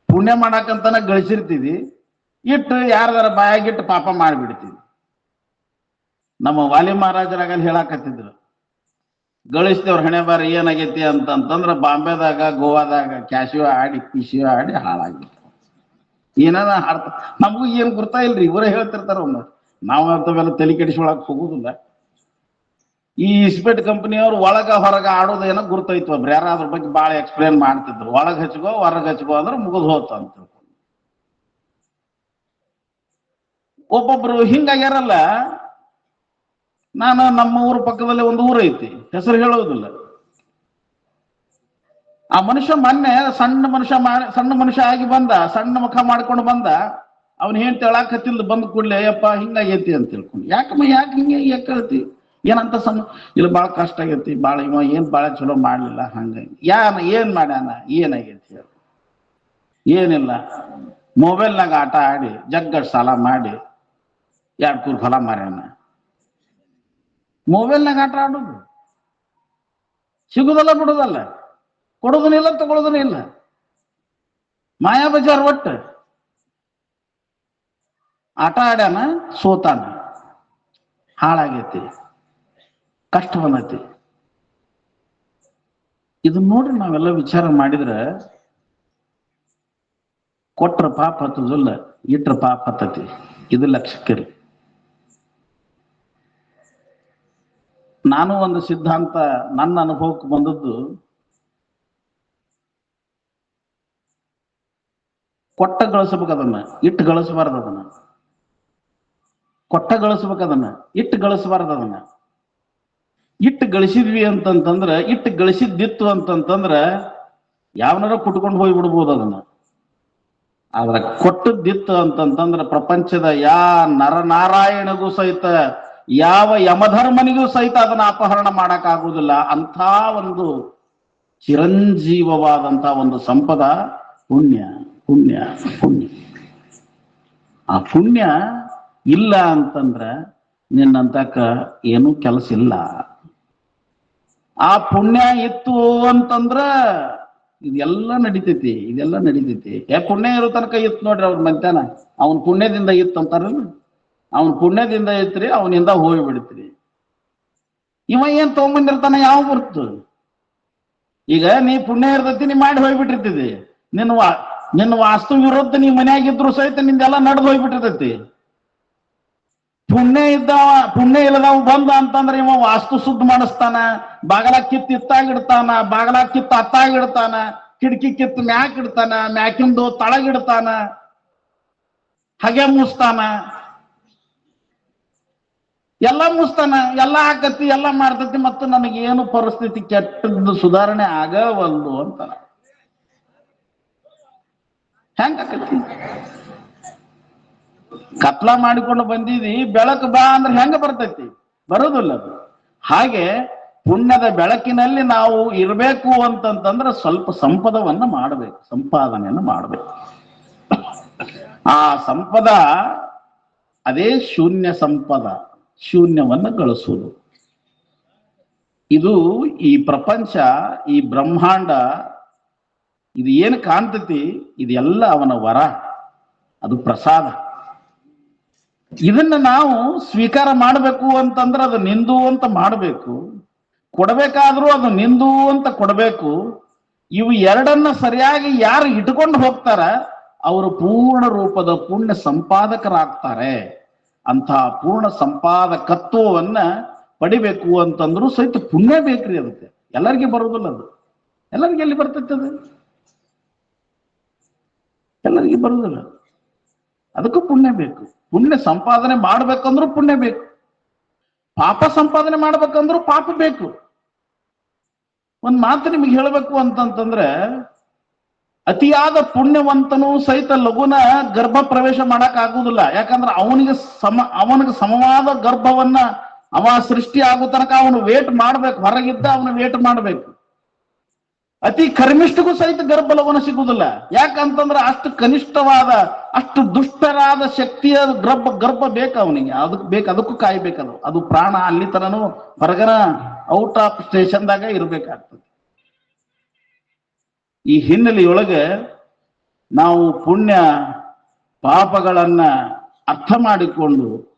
ಪುಣ್ಯ ಮಾಡಾಕಂತನ ಗಳಿಸಿರ್ತಿದಿ. ಇಟ್ಟು ಯಾರ್ದಾರ ಬಾಯಾಗಿಟ್ಟು ಪಾಪ ಮಾಡಿಬಿಡ್ತಿದಿ. ನಮ್ಮ ವಾಲಿ ಮಹಾರಾಜರಾಗ ಅಲ್ಲಿ ಹೇಳಾಕತ್ತಿದ್ರು. ಗಳಿಸ್ತೇವ್ರ ಹಣೆ ಬಾರ ಏನಾಗೈತಿ ಅಂತಂತಂದ್ರ ಬಾಂಬೆದಾಗ, ಗೋವಾದಾಗ ಕ್ಯಾಶಿಯೋ ಆಡಿ ಪಿಶಿಯೋ ಆಡಿ ಹಾಳಾಗಿತ್ತು. ಏನಾರ ಅರ್ಥ ನಮಗೂ ಏನ್ ಗುರ್ತಾ ಇಲ್ರಿ, ಇವರೇ ಹೇಳ್ತಿರ್ತಾರ ಒಂದು ನಾವು ಅಂತವೆಲ್ಲ ತಲೆ ಕೆಡಿಸ್ಕೊಳಕ್ ಹೋಗುದಿಲ್ಲ. ಈ ಇಸ್ಪೇಟ್ ಕಂಪನಿಯವ್ರು ಒಳಗ ಹೊರಗ ಆಡೋದು ಏನೋ ಗುರ್ತೈತು ಒಬ್ರು. ಯಾರ ಅದ್ರ ಬಗ್ಗೆ ಭಾಳ ಎಕ್ಸ್ಪ್ಲೇನ್ ಮಾಡ್ತಿದ್ರು. ಒಳಗ್ ಹಚ್ಕೋ, ಹೊರಗ ಹಚ್ಕೋ ಅಂದ್ರೆ ಮುಗಿದು ಹೋತ ಅಂತ ಒಬ್ಬೊಬ್ರು ಹಿಂಗಾಗ್ಯಾರಲ್ಲ ನಾನು ನಮ್ಮ ಊರ ಪಕ್ಕದಲ್ಲೇ ಒಂದು ಊರ ಐತಿ. ಹೆಸರು ಹೇಳೋದಿಲ್ಲ. ಆ ಮನುಷ್ಯ ಮೊನ್ನೆ ಸಣ್ಣ ಮನುಷ್ಯ ಸಣ್ಣ ಮನುಷ್ಯ ಆಗಿ ಬಂದ, ಸಣ್ಣ ಮುಖ ಮಾಡ್ಕೊಂಡು ಬಂದ, ಅವನ್ ಏನ್ ತಿಳಾಕತ್ತಿಲ್ದ ಬಂದ್ ಕೂಡ್ಲೆ ಅಯ್ಯಪ್ಪ ಹಿಂಗಾಗೈತಿ ಅಂತ ತಿಳ್ಕೊಂಡು ಯಾಕಮ್ಮ, ಯಾಕೆ ಹಿಂಗೆ ಯಾಕೆ ಏನಂತ ಸಣ್ಣ ಇಲ್ಲ, ಬಾಳ ಕಷ್ಟ ಆಗೈತಿ, ಬಾಳ ಇವ ಏನ್ ಬಾಳ ಚಲೋ ಮಾಡ್ಲಿಲ್ಲ, ಹಂಗ ಯಾನ, ಏನ್ ಮಾಡ್ಯಾನ? ಏನಾಗೈತಿ ಏನಿಲ್ಲ. ಮೊಬೈಲ್ನಾಗ ಆಟ ಆಡಿ, ಜಗ್ಗಡ್ ಸಾಲ ಮಾಡಿ ಎರಡು ಕೂರ್ ಫಲ ಮಾರ್ಯಾನ. ಮೊಬೈಲ್ನಾಗ ಆಟ ಆಡೋದು. ಸಿಗುದಲ್ಲ ಬಿಡುದಲ್ಲ. ಕೊಡೋದನ್ನ ಇಲ್ಲ ತಗೊಳ್ಳೋದನ್ನ ಇಲ್ಲ. ಮಾಯಾ ಬಜಾರ್ ಒಟ್ಟು. ಆಟ ಆಡ್ಯಾನ, ಸೋತಾನ. ಹಾಳಾಗೈತಿ. ಕಷ್ಟ ಬಂದೈತಿ. ಇದನ್ನ ನೋಡ್ರಿ ನಾವೆಲ್ಲ ವಿಚಾರ ಮಾಡಿದ್ರ, ಕೊಟ್ರ ಪಾಪ ಹತ್ತದಿಲ್ಲ, ಇಟ್ರ ಪಾಪ ಹತ್ತತಿ. ಇದು ಲಕ್ಷಕ್ಕಿರಿ ನಾನು ಒಂದು ಸಿದ್ಧಾಂತ ನನ್ನ ಅನುಭವಕ್ಕೆ ಬಂದದ್ದು, ಕೊಟ್ಟ ಗಳಿಸ್ಬೇಕು ಅದನ್ನ, ಇಟ್ಟು ಗಳಿಸಬಾರ್ದು ಅದನ್ನ. ಕೊಟ್ಟ ಗಳಿಸ್ಬೇಕು ಅದನ್ನ, ಇಟ್ಟು ಗಳಿಸಬಾರ್ದು ಅದನ್ನ. ಇಟ್ಟು ಗಳಿಸಿದ್ವಿ ಅಂತಂತಂದ್ರ, ಇಟ್ಟು ಗಳಿಸಿದ್ದಿತ್ತು ಅಂತಂತಂದ್ರ ಯಾವನಾರ ಕುಟ್ಕೊಂಡು ಹೋಗಿ ಬಿಡ್ಬೋದು ಅದನ್ನ. ಆದ್ರ ಕೊಟ್ಟದ್ದಿತ್ತು ಅಂತಂತಂದ್ರ, ಪ್ರಪಂಚದ ಯಾ ನರನಾರಾಯಣಗೂ ಸಹಿತ ಯಾವ ಯಮಧರ್ಮನಿಗೂ ಸಹಿತ ಅದನ್ನ ಅಪಹರಣ ಮಾಡಕ್ಕಾಗುವುದಿಲ್ಲ. ಅಂತ ಒಂದು ಚಿರಂಜೀವವಾದಂತ ಒಂದು ಸಂಪದ ಪುಣ್ಯ ಪುಣ್ಯ ಪುಣ್ಯ. ಆ ಪುಣ್ಯ ಇಲ್ಲ ಅಂತಂದ್ರ ನಿನ್ನಂತಕ ಏನು ಕೆಲಸ ಇಲ್ಲ. ಆ ಪುಣ್ಯ ಇತ್ತು ಅಂತಂದ್ರ ಇದೆಲ್ಲ ನಡಿತೈತಿ ಇದೆಲ್ಲ ನಡಿತೈತಿ. ಯಾಕೆ ಪುಣ್ಯ ಇರೋ ತನಕ ಇತ್ತು ನೋಡ್ರಿ ಅವ್ರ ಮಧ್ಯಾಹ್ನ. ಅವನ್ ಪುಣ್ಯದಿಂದ ಇತ್ತು ಅಂತಾರಲ್ಲ. ಅವನ್ ಪುಣ್ಯದಿಂದ ಐತ್ರಿ ಅವನಿಂದ ಹೋಗಿ ಬಿಡ್ತೀರಿ ಇವ ಏನ್ ತಗೊಂಬಂದಿರ್ತಾನ, ಯಾವ ಗುರ್ತು? ಈಗ ನೀ ಪುಣ್ಯ ಇರ್ತೈತಿ, ನೀ ಮಾಡಿ ಹೋಗ್ಬಿಟ್ಟಿರ್ತಿದಿ ನಿನ್ನ ವಾ, ನಿನ್ನ ವಾಸ್ತು ವಿರುದ್ಧ ನೀ ಮನೆಯಾಗಿದ್ರು ಸಹಿತ ನಿಂದೆಲ್ಲ ನಡೆದು ಹೋಗ್ಬಿಟ್ಟಿರ್ತೈತಿ. ಪುಣ್ಯ ಇದ್ದ ಪುಣ್ಯ ಇಲ್ಲದವ ಬಂದ ಅಂತಂದ್ರೆ ಇವ ವಾಸ್ತು ಶುದ್ಧ ಮಾಡಿಸ್ತಾನ, ಬಾಗಲ ಕಿತ್ತು ಇತ್ತಾಗಿಡ್ತಾನ, ಬಾಗಲ ಕಿತ್ತು ಅತ್ತಾಗಿಡ್ತಾನ, ಕಿಟಕಿ ಕಿತ್ತು ಮ್ಯಾಕ್ ಇಡ್ತಾನ ಮ್ಯಾಕಿಂದು ತಳಗಿಡ್ತಾನ, ಹಗೆ ಮುಸ್ತಾನ. ಎಲ್ಲ ಮುಸ್ತಾನ, ಎಲ್ಲ ಆಕತಿ, ಎಲ್ಲ ಮಾಡ್ತತಿ ಮತ್ತು ಏನು ಪರಿಸ್ಥಿತಿ ಕೆಟ್ಟದ್ದು ಸುಧಾರಣೆ ಆಗವಲ್ದು ಅಂತ ಹೆಂಗ ಆಕತಿ? ಕತ್ಲ ಮಾಡಿಕೊಂಡು ಬಂದಿದಿ, ಬೆಳಕು ಬಾ ಅಂದ್ರೆ ಹೆಂಗ ಬರ್ತೈತಿ? ಬರೋದಿಲ್ಲ ಅದು. ಹಾಗೆ ಪುಣ್ಯದ ಬೆಳಕಿನಲ್ಲಿ ನಾವು ಇರಬೇಕು ಅಂತಂತಂದ್ರೆ ಸ್ವಲ್ಪ ಸಂಪದವನ್ನ ಮಾಡಬೇಕು, ಸಂಪಾದನೆಯನ್ನು ಮಾಡಬೇಕು. ಆ ಸಂಪದ, ಅದೇ ಶೂನ್ಯ ಸಂಪದ. ಶೂನ್ಯವನ್ನ ಗಳಿಸುವುದು. ಇದು ಈ ಪ್ರಪಂಚ, ಈ ಬ್ರಹ್ಮಾಂಡ, ಇದು ಏನು ಕಾಣ್ತತಿ? ಇದೆಲ್ಲ ಅವನ ವರ, ಅದು ಪ್ರಸಾದ. ಇದನ್ನ ನಾವು ಸ್ವೀಕಾರ ಮಾಡಬೇಕು ಅಂತಂದ್ರೆ ಅದು ನಿಂದು ಅಂತ ಮಾಡಬೇಕು. ಕೊಡಬೇಕಾದ್ರೂ ಅದು ನಿಂದು ಅಂತ ಕೊಡಬೇಕು. ಇವು ಎರಡನ್ನ ಸರಿಯಾಗಿ ಯಾರು ಇಟ್ಕೊಂಡು ಹೋಗ್ತಾರ? ಅವರು ಪೂರ್ಣ ರೂಪದ ಪುಣ್ಯ ಸಂಪಾದಕರಾಗ್ತಾರೆ. ಅಂತಹ ಪೂರ್ಣ ಸಂಪಾದಕತ್ವವನ್ನ ಪಡಿಬೇಕು ಅಂತಂದ್ರು ಸಹಿತ ಪುಣ್ಯ ಬೇಕ್ರಿ ಅದಕ್ಕೆ. ಎಲ್ಲರಿಗೆ ಬರೋದಿಲ್ಲ ಅದು. ಎಲ್ಲರಿಗೆ ಎಲ್ಲಿ ಬರ್ತೈತೆ ಅದು? ಎಲ್ಲರಿಗೆ ಬರುದಿಲ್ಲ ಅದಕ್ಕೂ ಪುಣ್ಯ ಬೇಕು. ಪುಣ್ಯ ಸಂಪಾದನೆ ಮಾಡ್ಬೇಕಂದ್ರೂ ಪುಣ್ಯ ಬೇಕು. ಪಾಪ ಸಂಪಾದನೆ ಮಾಡ್ಬೇಕಂದ್ರೂ ಪಾಪ ಬೇಕು. ಒಂದ್ ಮಾತು ನಿಮಗೆ ಹೇಳಬೇಕು ಅಂತಂತಂದ್ರೆ ಅತಿಯಾದ ಪುಣ್ಯವಂತನು ಸಹಿತ ಲಘುನ ಗರ್ಭ ಪ್ರವೇಶ ಮಾಡಕ್ ಆಗುದಿಲ್ಲ. ಯಾಕಂದ್ರೆ ಅವನಿಗೆ ಸಮ, ಅವನಿಗೆ ಸಮವಾದ ಗರ್ಭವನ್ನ ಅವ ಸೃಷ್ಟಿ ಆಗೋ ತನಕ ಅವನು ವೇಟ್ ಮಾಡ್ಬೇಕು. ಹೊರಗಿದ್ದ ಅವನು ವೇಟ್ ಮಾಡ್ಬೇಕು. ಅತಿ ಕರ್ಮಿಷ್ಠಗೂ ಸಹಿತ ಗರ್ಭ ಲಘುನ ಸಿಗುದಿಲ್ಲ. ಯಾಕಂತಂದ್ರೆ ಅಷ್ಟು ಕನಿಷ್ಠವಾದ, ಅಷ್ಟು ದುಷ್ಟರಾದ ಶಕ್ತಿಯ ಗರ್ಭ ಗರ್ಭ ಬೇಕು ಅವನಿಗೆ. ಅದಕ್ಕೆ ಬೇಕು, ಅದಕ್ಕೂ ಕಾಯ್ಬೇಕದು. ಅದು ಪ್ರಾಣ ಅಲ್ಲಿ ತನನು ಹೊರಗನ ಔಟ್ ಆಫ್ ಸ್ಟೇಷನ್ದಾಗ ಇರ್ಬೇಕಾಗ್ತದೆ. ಈ ಹಿನ್ನೆಲೆಯೊಳಗೆ ನಾವು ಪುಣ್ಯ ಪಾಪಗಳನ್ನ ಅರ್ಥ ಮಾಡಿಕೊಂಡು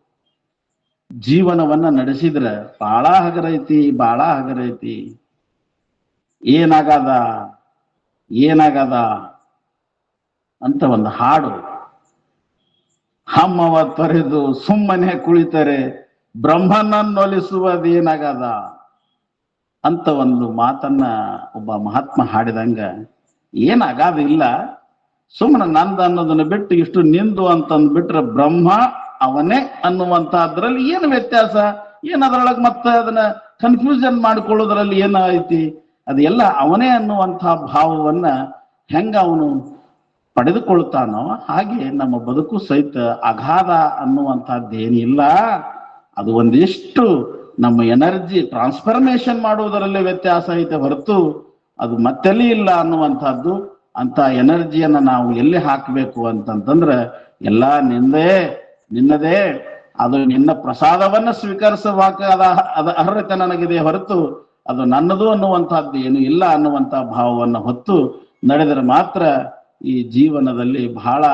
ಜೀವನವನ್ನ ನಡೆಸಿದ್ರ ಬಾಳ ಹಗರೈತಿ ಬಾಳ ಹಗರೈತಿ ಏನಾಗದ ಏನಾಗದ ಅಂತ ಒಂದು ಹಾಡು. ಹಮ್ಮವ ತೊರೆದು ಸುಮ್ಮನೆ ಕುಳಿತರೆ ಬ್ರಹ್ಮನನ್ನೊಲಿಸುವುದೇನಾಗದ ಅಂತ ಒಂದು ಮಾತನ್ನ ಒಬ್ಬ ಮಹಾತ್ಮ ಹಾಡಿದಂಗ ಏನಾಗದ ಇಲ್ಲ ಸುಮ್ಮನೆ ನಂದ ಅನ್ನೋದನ್ನ ಬಿಟ್ಟು ಇಷ್ಟು ನಿಂದು ಅಂತಂದ್ಬಿಟ್ರೆ ಬ್ರಹ್ಮ, ಅವನೇ ಅನ್ನುವಂತಹದ್ರಲ್ಲಿ ಏನು ವ್ಯತ್ಯಾಸ? ಏನ್ ಅದ್ರೊಳಗೆ ಮತ್ತೆ ಅದನ್ನ ಕನ್ಫ್ಯೂಷನ್ ಮಾಡ್ಕೊಳ್ಳೋದ್ರಲ್ಲಿ ಏನಾಯ್ತಿ? ಅದೆಲ್ಲ ಅವನೇ ಅನ್ನುವಂತಹ ಭಾವವನ್ನ ಹೆಂಗ ಅವನು ಪಡೆದುಕೊಳ್ತಾನೋ ಹಾಗೆ ನಮ್ಮ ಬದುಕು ಸಹಿತ ಅಗಾಧ ಅನ್ನುವಂಥದ್ದೇನಿಲ್ಲ ಅದು ಒಂದಿಷ್ಟು ನಮ್ಮ ಎನರ್ಜಿ ಟ್ರಾನ್ಸ್ಫರ್ಮೇಶನ್ ಮಾಡುವುದರಲ್ಲಿ ವ್ಯತ್ಯಾಸ ಐತೆ ಹೊರತು ಅದು ಮತ್ತೆಲ್ಲಿ ಇಲ್ಲ ಅನ್ನುವಂಥದ್ದು ಅಂತ ಎನರ್ಜಿಯನ್ನ ನಾವು ಎಲ್ಲಿ ಹಾಕಬೇಕು ಅಂತಂತಂದ್ರೆ ಎಲ್ಲ ನಿಂದೇ, ನಿನ್ನದೇ, ಅದು ನಿನ್ನ ಪ್ರಸಾದವನ್ನ ಸ್ವೀಕರಿಸುವಾಗ ಅದ ಅರ್ಹತೆ ನನಗಿದೆ ಹೊರತು ಅದು ನನ್ನದು ಅನ್ನುವಂಥದ್ದು ಏನು ಇಲ್ಲ ಅನ್ನುವಂಥ ಭಾವವನ್ನು ಹೊತ್ತು ನಡೆದರೆ ಮಾತ್ರ ಈ ಜೀವನದಲ್ಲಿ ಬಹಳ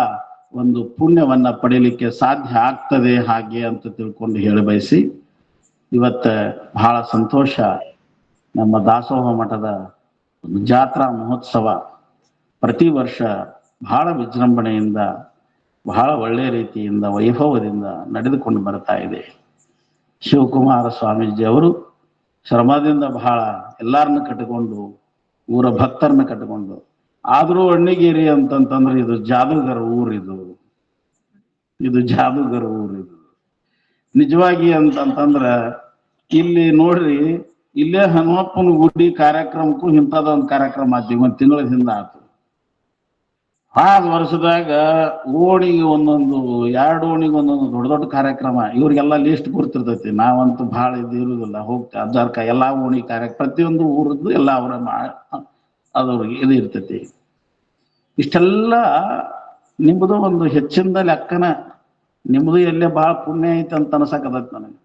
ಒಂದು ಪುಣ್ಯವನ್ನ ಪಡೀಲಿಕ್ಕೆ ಸಾಧ್ಯ ಆಗ್ತದೆ ಹಾಗೆ ಅಂತ ತಿಳ್ಕೊಂಡು ಹೇಳಿ ಬಯಸಿ ಇವತ್ತ ಬಹಳ ಸಂತೋಷ ನಮ್ಮ ದಾಸೋಹ ಮಠದ ಜಾತ್ರಾ ಮಹೋತ್ಸವ ಪ್ರತಿ ವರ್ಷ ಬಹಳ ವಿಜೃಂಭಣೆಯಿಂದ, ಬಹಳ ಒಳ್ಳೆಯ ರೀತಿಯಿಂದ, ವೈಭವದಿಂದ ನಡೆದುಕೊಂಡು ಬರ್ತಾ ಇದೆ. ಶಿವಕುಮಾರ ಸ್ವಾಮೀಜಿ ಅವರು ಶ್ರಮದಿಂದ ಬಹಳ ಎಲ್ಲಾರನ್ನ ಕಟ್ಟಿಕೊಂಡು, ಊರ ಭಕ್ತರನ್ನ ಕಟ್ಟಿಕೊಂಡು, ಆದರೂ ಅಣ್ಣಿಗೇರಿ ಅಂತಂತಂದ್ರೆ ಇದು ಜಾದೂಗರ ಊರಿದು ಇದು. ಜಾದೂಗರ ಊರಿದು ನಿಜವಾಗಿ ಅಂತಂತಂದ್ರ ಇಲ್ಲಿ ನೋಡ್ರಿ ಇಲ್ಲೇ ಹನುಮಪ್ಪನ ಗುಡಿ ಕಾರ್ಯಕ್ರಮಕ್ಕೂ ಇಂಥದ ಒಂದು ಕಾರ್ಯಕ್ರಮ ಆಯ್ತು, ಒಂದು ತಿಂಗಳ ಹಿಂದ ಆತು ಆದ ವರ್ಷದಾಗ ಓಣಿಗೆ ಒಂದೊಂದು, ಎರಡು ಓಣಿಗೆ ಒಂದೊಂದು ದೊಡ್ಡ ದೊಡ್ಡ ಕಾರ್ಯಕ್ರಮ, ಇವ್ರಿಗೆಲ್ಲ ಲಿಸ್ಟ್ ಗುರ್ತಿರ್ತೈತಿ. ನಾವಂತೂ ಬಹಳ ಇದು ಇರುವುದಿಲ್ಲ ಹೋಗ್ತಾ ಅಜ್ಜಾರ್ಕ ಎಲ್ಲಾ ಓಣಿ ಕಾರ್ಯ ಪ್ರತಿಯೊಂದು ಊರದ್ದು ಎಲ್ಲ ಅವರ ಅದವ್ರಿಗೆ ಇದು ಇರ್ತೈತಿ. ಇಷ್ಟೆಲ್ಲ ನಿಮ್ಮದು ಒಂದು ಹೆಚ್ಚಿಂದ ಲೆಕ್ಕನ ನಿಮ್ಮದು ಎಲ್ಲೇ ಬಹಳ ಪುಣ್ಯ ಐತೆ ಅಂತ ಅನ್ಸಕತೈತಿ ನನಗೆ.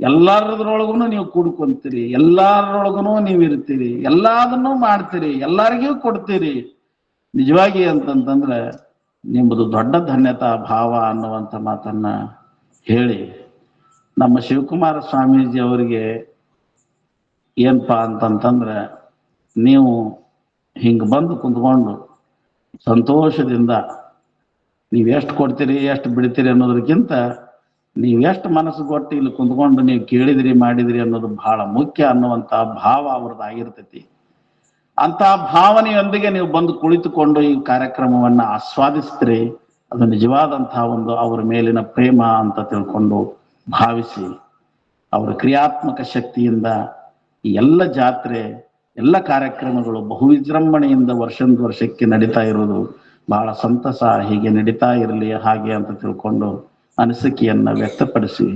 ಎಲ್ಲಾರದ್ರೊಳಗೂ ನೀವು ಕೂಡ್ಕೊಂತೀರಿ ಎಲ್ಲಾರೊಳಗೂ ನೀವು ಇರ್ತೀರಿ, ಎಲ್ಲಾದನ್ನು ಮಾಡ್ತೀರಿ, ಎಲ್ಲರಿಗೂ ಕೊಡ್ತೀರಿ. ನಿಜವಾಗಿ ಅಂತಂತಂದ್ರೆ ನಿಮ್ಮದು ದೊಡ್ಡ ಧನ್ಯತಾ ಭಾವ ಅನ್ನುವಂಥ ಮಾತನ್ನ ಹೇಳಿ ನಮ್ಮ ಶಿವಕುಮಾರ ಸ್ವಾಮೀಜಿ ಅವರಿಗೆ ಏನಪ್ಪಾ ಅಂತಂತಂದ್ರೆ ನೀವು ಹಿಂಗೆ ಬಂದು ಕುಂತ್ಕೊಂಡು ಸಂತೋಷದಿಂದ ನೀವು ಎಷ್ಟು ಕೊಡ್ತೀರಿ, ಎಷ್ಟು ಬಿಡ್ತೀರಿ ಅನ್ನೋದಕ್ಕಿಂತ ನೀವು ಎಷ್ಟು ಮನಸ್ಸು ಕೊಟ್ಟು ಇಲ್ಲಿ ಕುಂತ್ಕೊಂಡು ನೀವು ಕೇಳಿದ್ರಿ, ಮಾಡಿದ್ರಿ ಅನ್ನೋದು ಬಹಳ ಮುಖ್ಯ ಅನ್ನುವಂಥ ಭಾವ ಅವ್ರದ್ದು ಆಗಿರ್ತೈತಿ. ಅಂತ ಭಾವನೆಯೊಂದಿಗೆ ನೀವು ಬಂದು ಕುಳಿತುಕೊಂಡು ಈ ಕಾರ್ಯಕ್ರಮವನ್ನ ಆಸ್ವಾದಿಸಿದ್ರೆ ಅದು ನಿಜವಾದಂತಹ ಒಂದು ಅವರ ಮೇಲಿನ ಪ್ರೇಮ ಅಂತ ತಿಳ್ಕೊಂಡು ಭಾವಿಸಿ ಅವರ ಕ್ರಿಯಾತ್ಮಕ ಶಕ್ತಿಯಿಂದ ಈ ಎಲ್ಲ ಜಾತ್ರೆ, ಎಲ್ಲ ಕಾರ್ಯಕ್ರಮಗಳು ಬಹು ವಿಜೃಂಭಣೆಯಿಂದ ವರ್ಷದ ವರ್ಷಕ್ಕೆ ನಡೀತಾ ಇರೋದು ಬಹಳ ಸಂತಸ, ಹೀಗೆ ನಡೀತಾ ಇರಲಿ, ಹಾಗೆ ಅಂತ ತಿಳ್ಕೊಂಡು ಅನಿಸಿಕೆಯನ್ನ ವ್ಯಕ್ತಪಡಿಸಿ